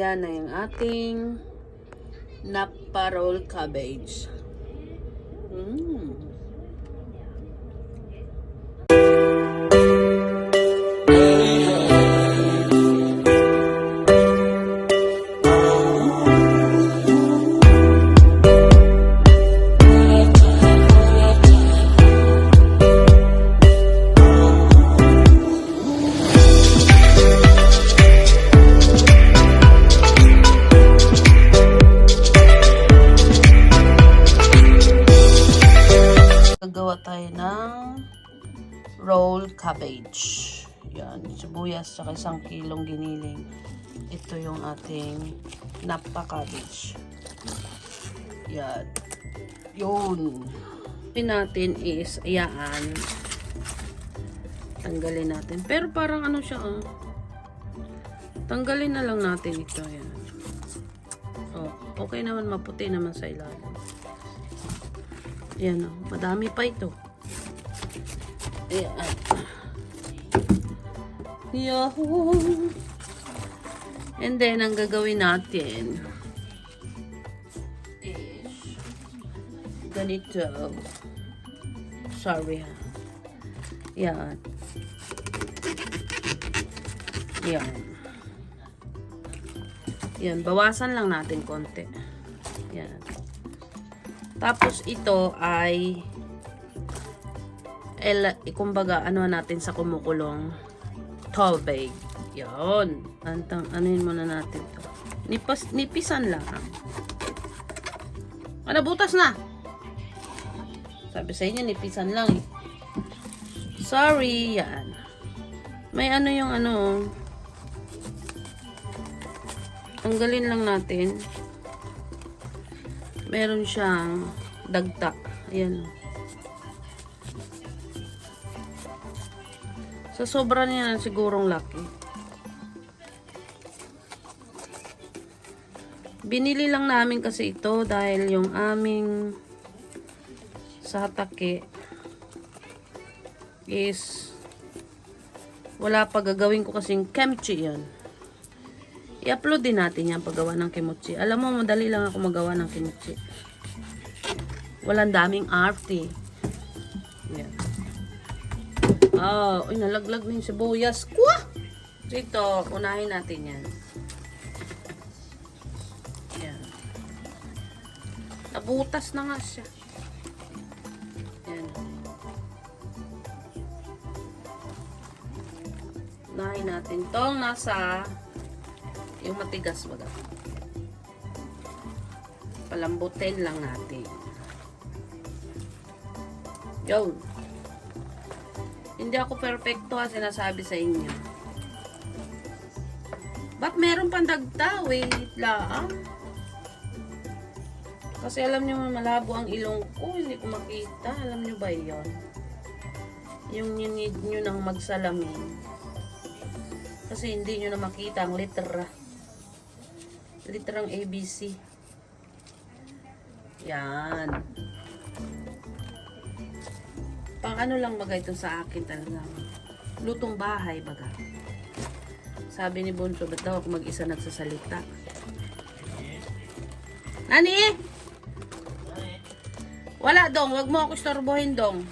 Yan na yung ating naparol cabbage. Mm. Sibuyas sa isang kilong giniling. Ito yung ating napa cabbage. Yan. Yun. Pin natin is, ayaan. Tanggalin natin. Pero parang ano siya, oh. Tanggalin na lang natin ito. Yan. Oh, okay naman, maputi naman sa ilalim. Yan o. Madami pa ito. Ayan. Yahoo! And then, ang gagawin natin is ganito. Sorry ha. Yan. Yan. Yan. Bawasan lang natin konti. Yan. Tapos ito ay el, kumbaga ano natin sa kumukulong tubig. Yan. Antang anuin muna natin to. Nipas, nipisan lang. Ano butas na? Sabi sa inyo nipisan lang eh. Sorry, yan. May ano yung ano. Tanggalin lang natin meron siyang dagta. Ayan. Sa sobra niya sigurong laki. Binili lang namin kasi ito dahil yung aming satake is wala pa gagawin ko kasing kimchi yan. I-upload din natin yan paggawa ng kimchi. Alam mo, madali lang ako magawa ng kimchi. Walang daming arte. Oh, uy, nalaglag na yung sibuyas. Kwa! Dito, unahin natin yan. Yan. Nabutas na nga siya. Yan. Unahin natin tong nasa yung matigas baga. Palambutin lang natin. Yun. Hindi ako perfecto ha, sinasabi sa inyo. Ba't meron pang dagta? Wait lang. Kasi alam nyo malabo ang ilong ko, hindi ko makita. Alam nyo ba yon? Yung need nyo nang magsalamin. Kasi hindi nyo na makita ang litera literang ABC. Yan. Pang ano lang baga ito sa akin talaga. Lutong bahay baga. Sabi ni Bonso, ba't daw ako mag-isa nagsasalita? Nani? Wala dong, wag mo ako istorbohin dong.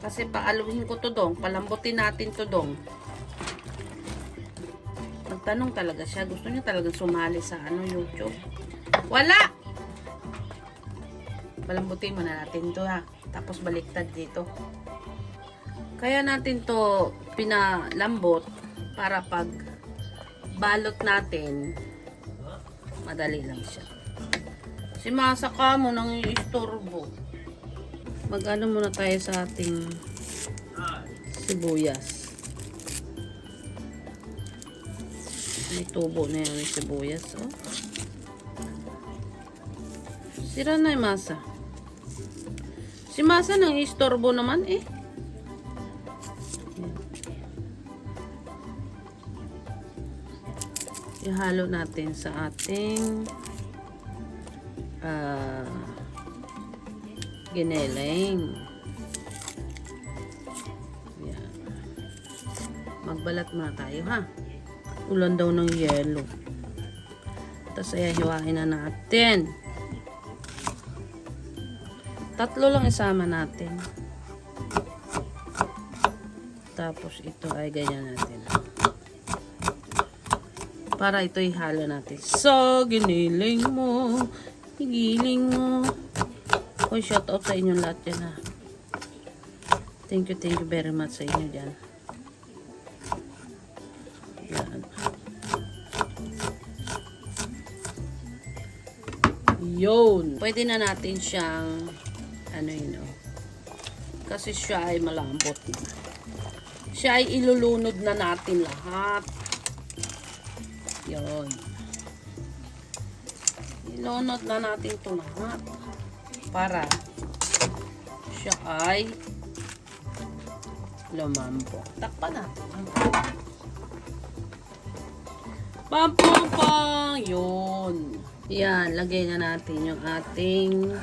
Kasi paaluhin ko to dong, palambutin natin to dong nagtanong talaga siya. Gusto niya talaga sumali sa ano YouTube. Wala! Palambutin mo na natin to ha. Tapos baliktad dito. Kaya natin to pinalambot para pag balot natin madali lang siya. Si Masaka mo nang istorbo. Mag-ano muna tayo sa ating sibuyas. May tubo na yung sibuyas, oh. Sira na yung masa. Si masa nang istorbo naman, eh. Ihalo natin sa ating ah gineling. Yan. Magbalat muna tayo, ha? Ulan daw ng yelo. Tapos ay hiwain na natin. Tatlo lang isama natin. Tapos ito ay ganyan natin. Para ito ihalo natin. So, giniling mo. Higiling mo. Hoy, shout out sa inyong lahat dyan ha. Thank you, thank you very much sa inyo dyan. Yan. Yun. Pwede na natin siyang ano yun oh. Kasi siya ay malambot. Siya ay ilulunod na natin lahat. Yun. Ilunod na natin ito lahat. Para siya ay lumambot. Takpan natin. Pampang! Yun. Yan, lagay na natin yung ating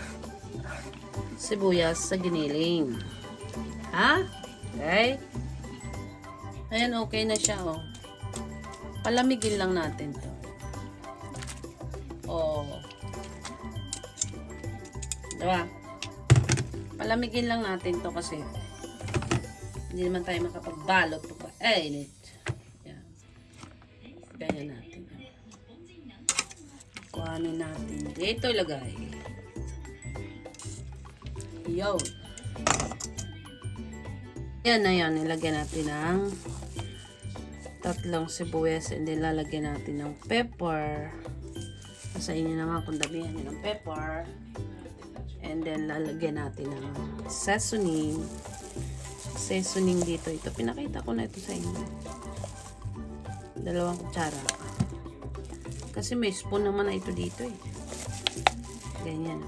sibuyas sa giniling. Ha? Okay? Ayan, okay na siya, oh. Palamigin lang natin to. Oh. Diba? Palamigin lang natin to kasi hindi naman tayo makapagbalot pa pa. Eh, init. Yan. Ganyan natin. Kuhanin natin. Dito ilagay. Yo. Yan na yan. Nilagyan natin ng tatlong sibuyas and then lalagyan natin ng pepper. Sa inyo naman kung damihan nyo ng pepper. And then lalagyan natin ng seasoning. Seasoning dito. Ito, pinakita ko na ito sa inyo. Dalawang kutsara. Kasi may spoon naman na ito dito eh. Ganyan.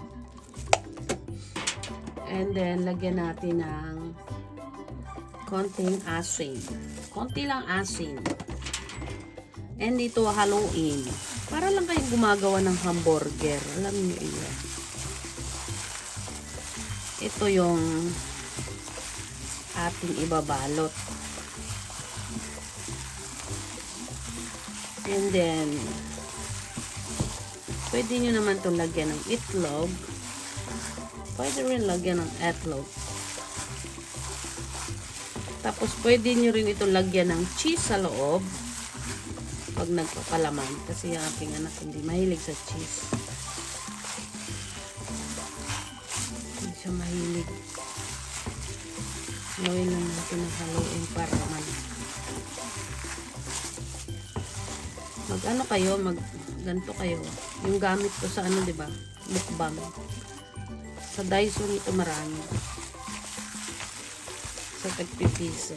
And then, lagyan natin ng konting asin. Konti lang asin. And dito haluin. Para lang kayong gumagawa ng hamburger. Alam niyo iyan. Ito yung ating ibabalot. And then, pwede nyo naman itong lagyan ng itlog. Pwede rin lagyan ng itlog. Tapos, pwede nyo rin itong lagyan ng cheese sa loob. Pag nagpapalaman. Kasi yung aking anak hindi mahilig sa cheese. Hindi siya mahilig. Gawin lang natin ang haluin para mag mag ano kayo, mag ganto kayo. Yung gamit ko sa ano, 'di ba? Mukbang. Sa Daiso nito marami. Sa tagpipiso.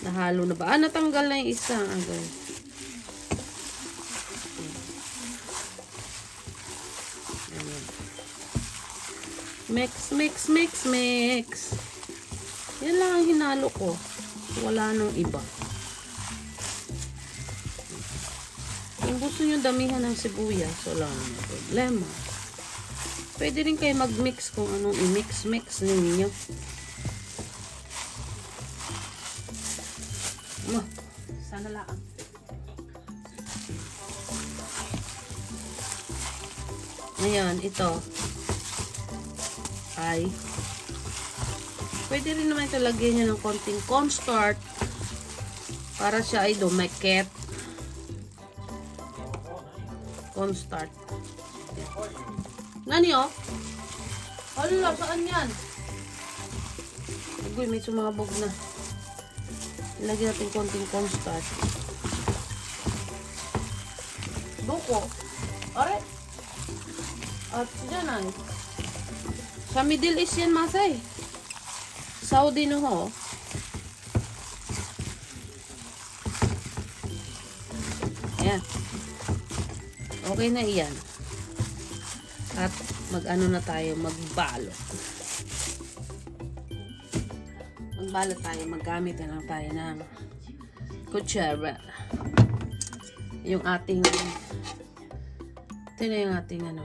Nahalo na ba? Ah, natanggal na yung isa. Ah, guys. Ayan. Mix, mix, mix, mix. Yan lang ang hinalo ko. Wala nang iba. Kung gusto nyo damihan ng sibuyas, wala nang problema. Pwede rin kayo mag-mix kung anong i-mix-mix ninyo. Ano? Sana lang. Ngayon, ito ay pwede rin naman ito lagyan nyo ng konting cornstarch para siya ay dumikit. Cornstarch. Nani oh? Hala, saan yan? Agoy, may sumabog na. Ilagyan natin konting cornstarch. Buko. Are. At yan ay. Sa Middle East yan, Masay. Saudi no ho. Ayan. Okay na iyan. Mag-ano na tayo, magbalot. Magbalot tayo, maggamit na lang tayo ng kutsara. Yung ating ito na yung ating ano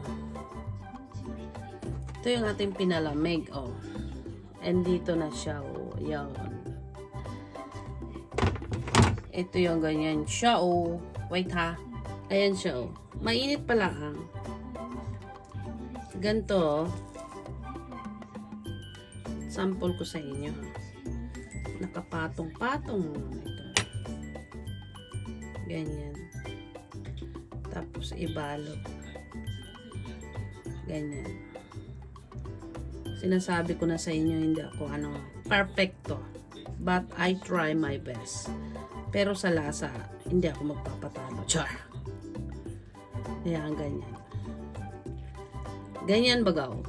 ito yung ating pinalamig oh. and dito na siya oh. yan Ito yung ganyan siya, oh. Wait ha. Ayan siya, oh. Mainit pala, ang. Ganto, oh. Sample ko sa inyo. Nakapatong-patong. Ito. Ganyan. Tapos ibalot. Ganyan. Sinasabi ko na sa inyo, hindi ako ano, perfecto. But I try my best. Pero sa lasa, hindi ako magpapatalo. Char. Ayan, ganyan. Ganyan bagaw.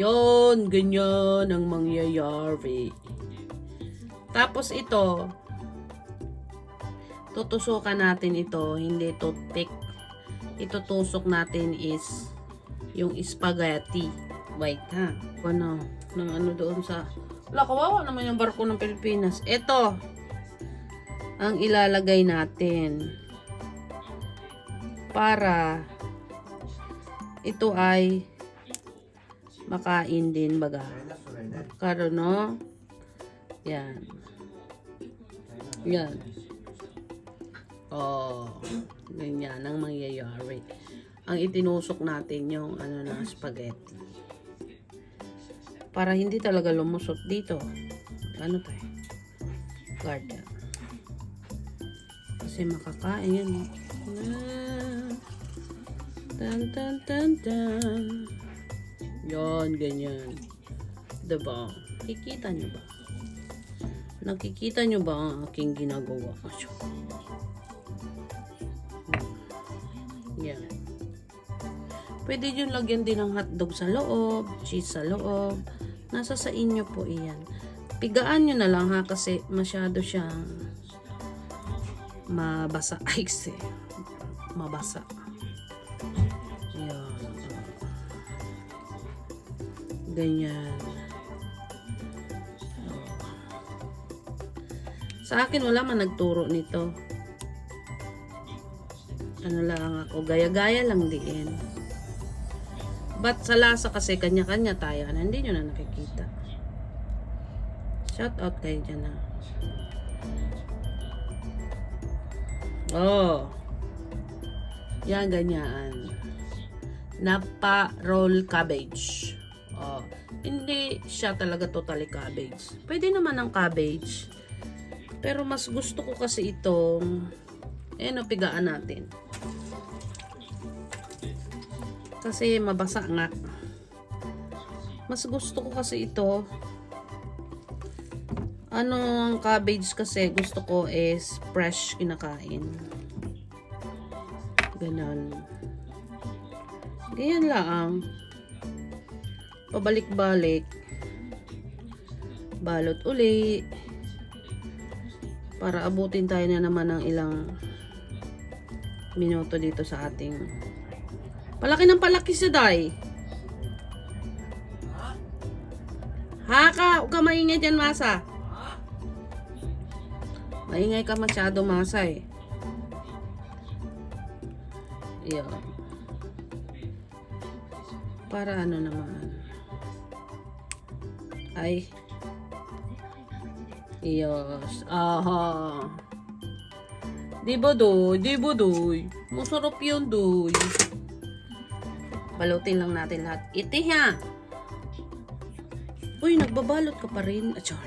Yon, ganyan ang mangyayari. Tapos ito, tutusukan natin ito, hindi toothpick. Itutusok natin is yung spaghetti. Wait ha. Ano, ng ano doon sa... Wala, kawawa naman yung barko ng Pilipinas. Ito, ang ilalagay natin para ito ay makain din baga. Karo no? Yan. Yan. Oh, ganyan ang mangyayari. Ang itinusok natin yung ano na spaghetti. Para hindi talaga lumusot dito. Ano tayo? Guard yan. Kasi makakain yan. eh. Ah. Tan tan tan tan. Yan, ganyan. Diba? Kikita nyo ba? Nakikita nyo ba ang aking ginagawa? Yan. Pwede nyo lagyan din ng hotdog sa loob, cheese sa loob. Nasa sa inyo po iyan. Pigaan nyo na lang ha kasi masyado siyang mabasa. Ay, kasi mabasa. Yan. Ganyan. Sa akin, wala man nagturo nito. Ano lang ako, gaya-gaya lang din. But sa lasa kasi, kanya-kanya tayo. Ano, hindi nyo na nakikita. Shout out kayo dyan ha. Oh. Yan, ganyan. Napa roll cabbage. Oh. Hindi siya talaga totally cabbage. Pwede naman ng cabbage. Pero mas gusto ko kasi itong eh no, pigaan natin. Kasi mabasa nga. Mas gusto ko kasi ito. Ano ang cabbage kasi gusto ko is fresh kinakain. Ganon. Ganyan lang. Pabalik-balik. Balot uli. Para abutin tayo na naman ng ilang minuto dito sa ating palaki ng palaki si Day. Haka, huwag ka maingay dyan, Masa. Maingay ka masyado, Masa eh. Yan. Para ano naman. Ay. Yes. Aha. Di ba doy? Di ba doy? Masarap yun doy. Balutin lang natin lahat. Iti ha. Uy, nagbabalot ka pa rin. Achor.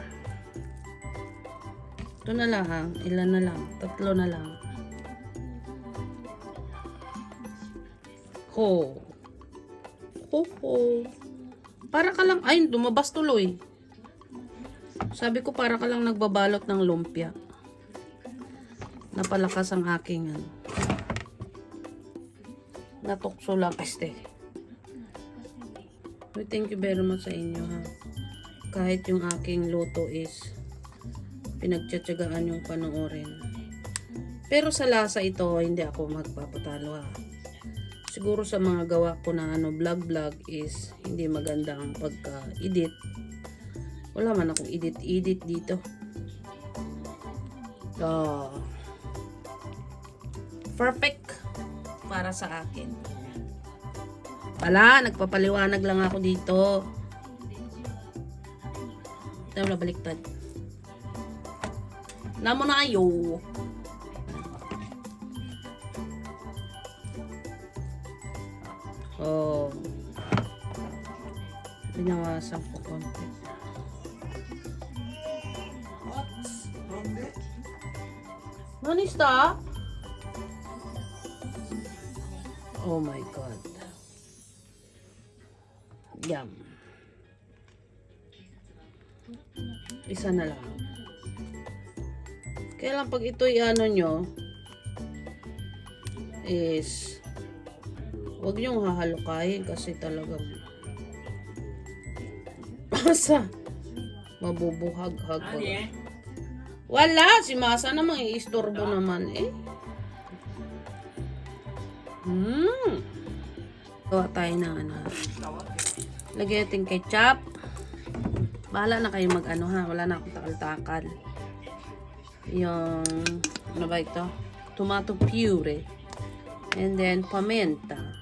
Ito na lang. Ilan na lang. Tatlo na lang. Ho. Ho ho. Para ka lang, ay, lumabas tuloy. Sabi ko para ka lang nagbabalot ng lumpia. Napalakas ang aking ano. Natukso lang este. We thank you very much sa inyo ha. Kahit yung aking luto is pinagtsatsagaan yung panoorin. Pero sa lasa ito, hindi ako magpapatalo ha. Siguro sa mga gawa ko na ano, vlog-vlog is hindi maganda ang pagka-edit. Wala man akong edit-edit dito. Ah. perfect para sa akin. Wala, nagpapaliwanag lang ako dito. Tayo na baliktad. Namo na kayo. Oh. Binawasan ko konti. Manista? Oh my God. Yum. Isa na lang. Kaya lang pag ito ano nyo is wag nyo hahalukayin kasi talagang masa mabubuhag-hag ko. Wala, si Masa naman iistorbo naman eh. Hmm. Gawa tayo ng ano. Lagyan natin ketchup. Bahala na kayo mag ano ha. Wala na akong takal-takal. Yung, ano ba ito? Tomato puree. And then, pamenta.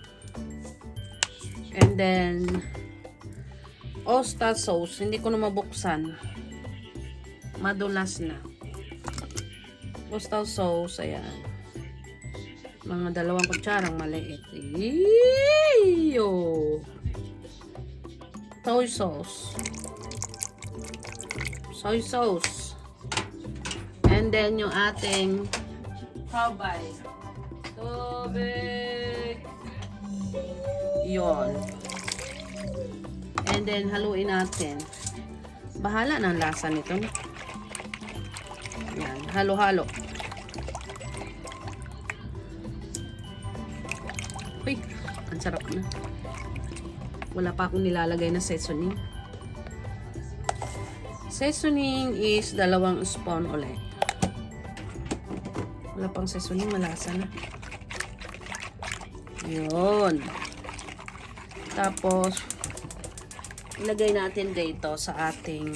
And then, oyster sauce. Hindi ko na mabuksan. Madulas na. Oyster sauce, ayan. Mga dalawang kutsarang maliit. Iyo! Soy sauce. Soy sauce. And then yung ating kabay. Tubig. Yon. And then haluin natin. Bahala ng lasa nito. Yan, halo-halo. Uy, ang sarap na. Wala pa akong nilalagay na seasoning. Seasoning is dalawang spoon ulit. Wala pang seasoning, malasa na. Yun. Tapos, ilagay natin dito sa ating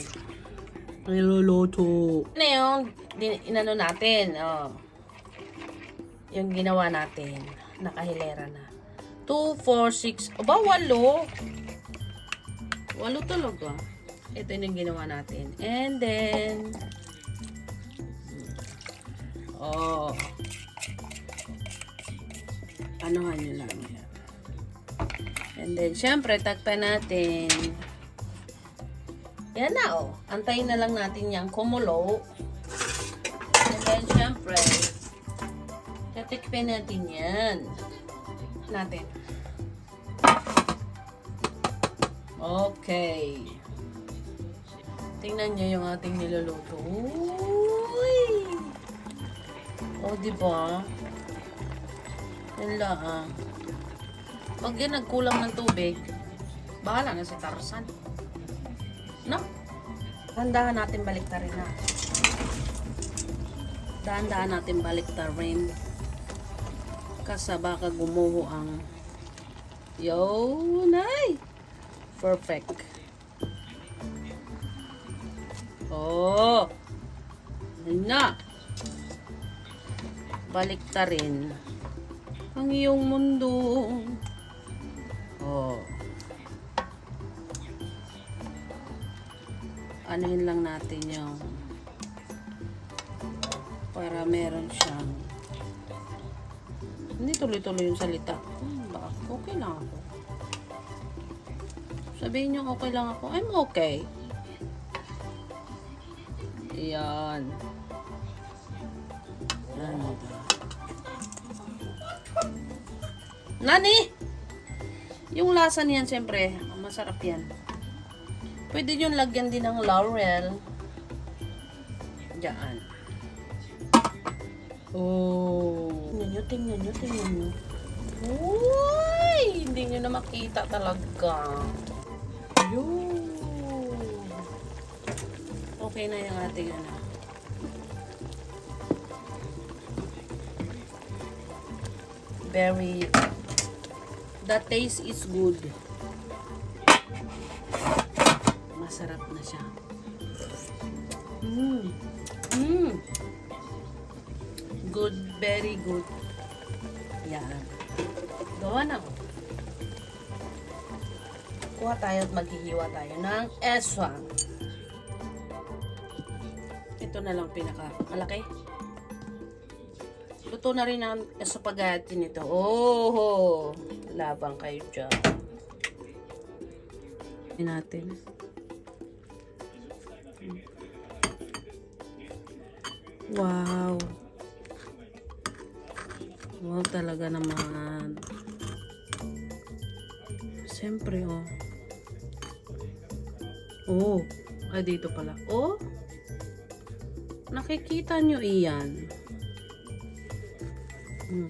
niluluto. Ano yung inano natin? Oh. Yung ginawa natin. Nakahilera na. 2, 4, 6. Aba, walo. Walo talaga. Ito yung ginawa natin. And then, oh. Anuhan nyo lang. And then, syempre, takpan natin. Yan na, oh. Antayin na lang natin yung kumulo. And then, syempre, tatikpan natin yan. Natin. Okay. Tingnan niyo yung ating niluluto. Uy! O, di ba? Yan lang. Pag yan nagkulang ng tubig, bahala na si Tarzan. No? Dahan-dahan natin baliktarin na. Dahan-dahan natin baliktarin. Kasi baka gumuho ang Yo, nay! Perfect. Oh! Na! Baliktarin ang iyong mundo. Oh. Anuhin lang natin yung para meron siyang hindi tuloy-tuloy yung salita. Hmm, ba? Okay lang ako. Sabihin niyo okay lang ako. I'm okay. Yan. Ano ba? Nani? Yung lasa niyan, siyempre, masarap yan. Pwede nyo lagyan din ng laurel. Diyan. Oh. Tingnan nyo, tingnan nyo, tingnan nyo. Uy! Hindi nyo na makita talaga. Yun. Okay na yung ating ano. Very the taste is good. Masarap na siya. Mm. Mm. Good, very good. Yan. Gawa na ko. Kuha tayo at maghihiwa tayo ng eswang. Ito Ito na lang pinaka malaki. Luto na rin ang spaghetti nito. Oh, labang kayo dyan. Tingnan natin. Wow. Wow talaga naman. Siyempre, oh. Oh. Ay, dito pala. Oh. Nakikita nyo iyan. Hmm.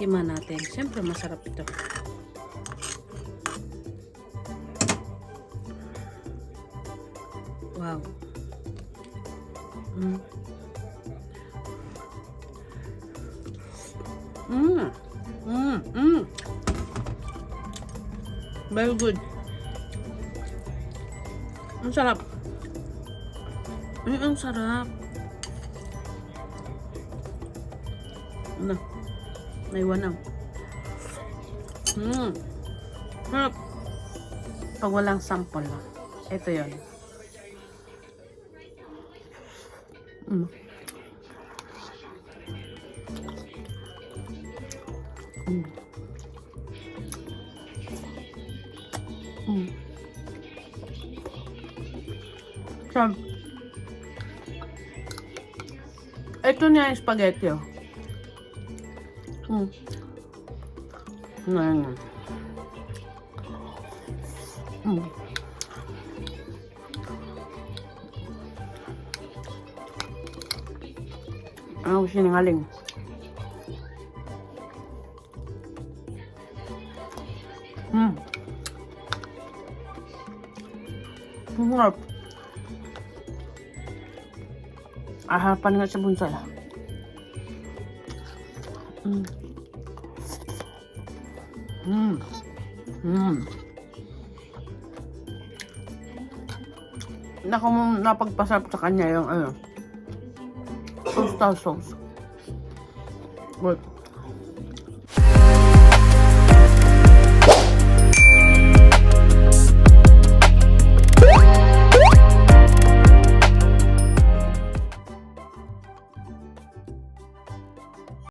Tikiman natin. Siyempre, masarap ito. Wow. Mm. Mm. Mm. Mm. Very good. Ang sarap. Ay, ang sarap. Naiwan na. Mm. Sarap. Pag walang sample lang. Ito yon. Mm. Mm. Mm. Sarap. Ito niya yung spaghetti, oh. Mm. Ngayon na. Mm. Ano sinungaling? Hmm. Ang sarap. Aharapan nga sa bunsay. Hmm. Hmm. Naku, napagpasarap sa kanya yung ano, tosta sauce. But,